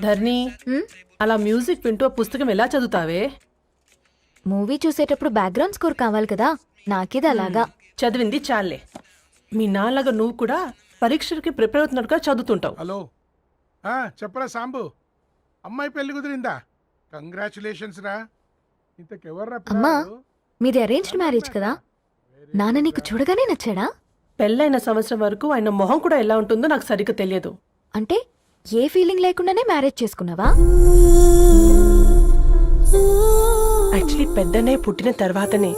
ధర్ని హ్మ్? అలా మ్యూజిక్ వింటూ ఆ పుస్తకం ఎలా చదువుతావే? మూవీ చూసేటప్పుడు బ్యాక్గ్రౌండ్ స్కోర్ కావాలి కదా? నాకిది అలాగా. చదివింది చాలే. మీ నాన్నగా నువ్వు కూడా పరీక్షలకి ప్రిపేర్ అవుతున్నట్టుగా చదువుతుంటావు. హలో. ఆ, చెప్పరా సాంబు. అమ్మాయి పెళ్ళి కుదిరిందా? కంగ్రాచులేషన్స్ రా. ఇంతకెవర్రా అమ్మా? మీది అరేంజ్డ్ మ్యారేజ్ కదా? నాన్న నీకు చూడగానే నచ్చాడా? పెళ్ళైన సంవత్సరం వరకు ఆయన మొహం కూడా ఎలా ఉంటుందో నాకు సరిగ్గా తెలియదు. అంటే ఏ ఫీలింగ్ లేకుండానే మ్యారేజ్ చేసుకున్నావా? యాక్చువల్లీ పెద్దనే పుట్టిన తర్వాతనే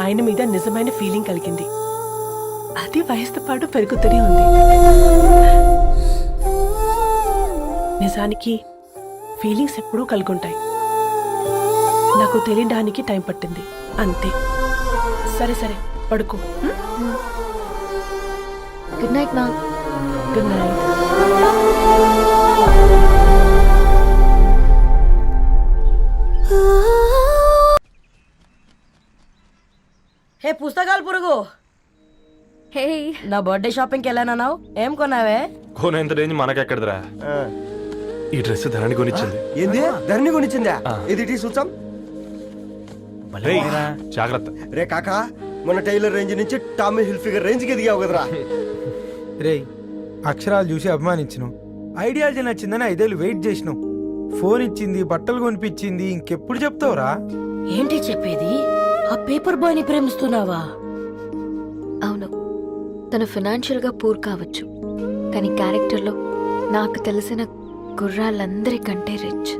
ఆయన మీద నిజమైన ఫీలింగ్ కలిగింది. అది వయసుతో పాటు పెరుగుతూనే ఉంది. నిజానికి ఫీలింగ్స్ ఎప్పుడూ కలుగుంటాయి. నాకు తెలియడానికి టైం పట్టింది. అంతే. సరే సరే పడుకో? గుడ్ నైట్ మా గుడ్ నైట్ హే పుస్తకాలు పురుగు. హే. నా బర్త్డే షాపింగ్కి వెళ్ళానన్నావు? ఏం కొన్నావే? కోన ఎంత రేంజ్ మనకెక్కడదిరా? ఈ డ్రెస్ ధరణి కొనిచ్చింది. ఏంది? ధరణి కొనిచ్చిందా. ఇది టీ చూసాం రేయ్, జాగ్రత్త. రే కాకా మన టైలర్ రేంజ్ నుంచి టామీ హిల్ఫిగర్ రేంజ్కి ఎదిగావు కదరా. రేయ్ అక్షరాలు చూసి అభిమానించను. ఐడియాలజీ నచ్చిందని ఐదేళ్ళు వెయిట్ చేసినావు ఫోన్ ఇచ్చింది బట్టలు కొనిపించింది ఇంకెప్పుడు చెప్తావురా? ఏంటి చెప్పేది? ఆ పేపర్ బాయ్ని ప్రేమిస్తున్నావా? అవును. తను ఫినాన్షియల్గా పూర్ కావచ్చు. కానీ క్యారెక్టర్లో నాకు తెలిసిన గుర్రాలందరికంటే రిచ్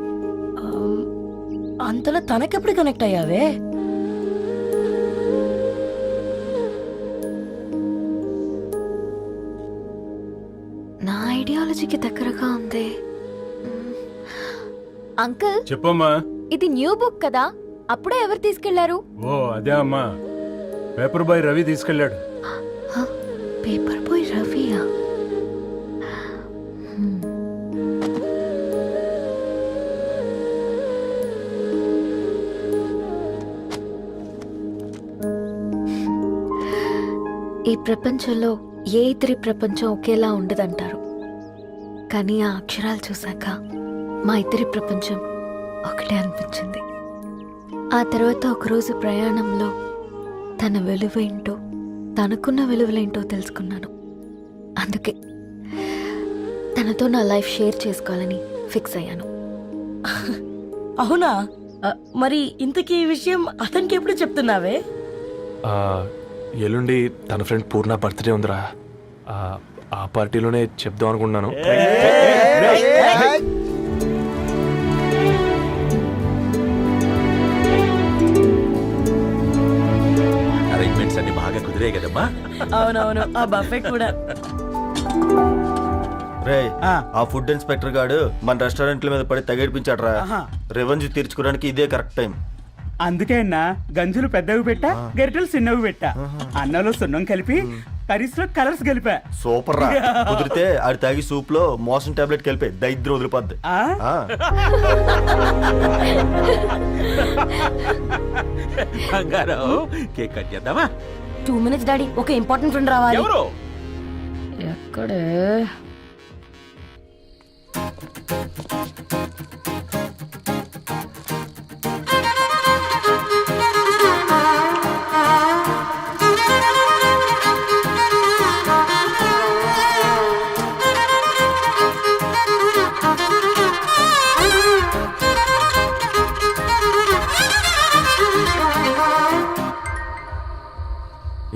అంతలో తనకెప్పుడు కనెక్ట్ అయ్యావే? ఐడియాలజీకి దగ్గరగా ఉంది. అంకుల్ చెప్పమ్మా. ఇది న్యూ బుక్ కదా? అప్పుడే ఎవరు తీసుకెళ్ళారు? ఓ అదే అమ్మా. పేపర్ బాయ్ రవి తీసుకెళ్ళాడు. పేపర్ బాయ్ రవియా. ఈ ప్రపంచంలో ఏ ఇతరి ప్రపంచం ఒకేలా ఉండదంటారు? కానీ ఆ అక్షరాలు చూశాక మా ఇద్దరి ప్రపంచం ఒకటే అనిపించింది. ఆ తర్వాత ఒకరోజు ప్రయాణంలో తన విలువ ఏంటో తనకున్న విలువలేంటో తెలుసుకున్నాను. అందుకే తనతో నా లైఫ్ షేర్ చేసుకోవాలని ఫిక్స్ అయ్యాను. అవునా? మరి ఇంతకీ ఈ విషయం అతనికి ఎప్పుడు చెప్తున్నావే? ఎల్లుండి తన ఫ్రెండ్ పూర్ణ బర్త్డే ఉందిరా. ఆ, పార్టీలోనే చెప్దాం అనుకున్నాను అరేంజ్మెంట్స్ అన్ని బాగా కుదిరే కదమ్మా. అవునవును ఆ బఫే కూడా. రే ఆ. ఫుడ్ ఇన్స్పెక్టర్ గాడు మన రెస్టారెంట్ల మీద పడి తగేడిపించాడ్రా రెవెన్యూ తీర్చుకోవడానికి ఇదే కరెక్ట్ టైం అందుకే అన్న గంజులు పెద్దవి పెట్టా గరిటెలు చిన్నవి పెట్టా. అన్నంలో సున్నం కలిపి కర్రీస్లో కలర్స్ కలిపా సూపర్ రా కుదిరితే ఆడి తాగి సూప్లో మోషన్ టాబ్లెట్ కలిపే దైద్ర వదిలిపోద్ది. ఆ? ఆ. బంగారం. కేక్ కట్ చేద్దామా? Two minutes daddy. ఒక ఇంపార్టెంట్ ఫ్రెండ్ రావాలి. ఎవరు? ఎక్కడే?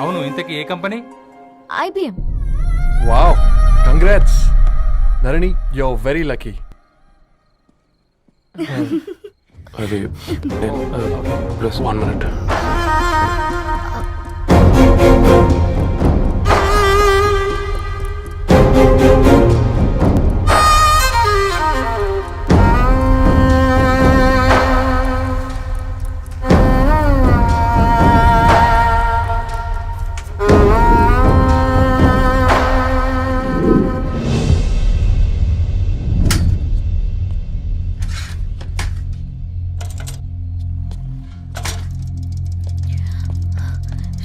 అవును ఇంతకీ ఏ company? IBM. Wow congrats. Dharani yo very lucky. అది ప్లస్ వన్ మినిట్.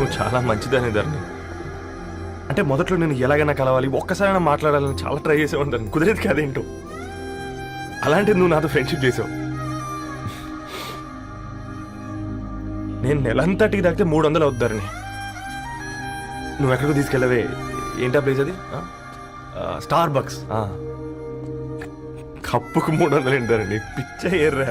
నువ్వు చాలా మంచిదని ధరణి. అంటే మొదట్లో నేను ఎలాగైనా కలవాలి ఒక్కసారైనా మాట్లాడాలని చాలా ట్రై చేసేవాడిని ధరణి. కుదిరేది కాదేంటో. అలాంటిది నువ్వు నాతో ఫ్రెండ్షిప్ చేసావు. నేను నెలంతటికి తాకితే మూడు వందలు అవుతారని నువ్వు ఎక్కడికి తీసుకెళ్ళవే. ఏంటా ప్లేస్ అది? స్టార్ బక్స్ కప్పుకు మూడు వందలు ఏంటారండి పిచ్చ ఎర్రా.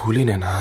ভুলি নে না।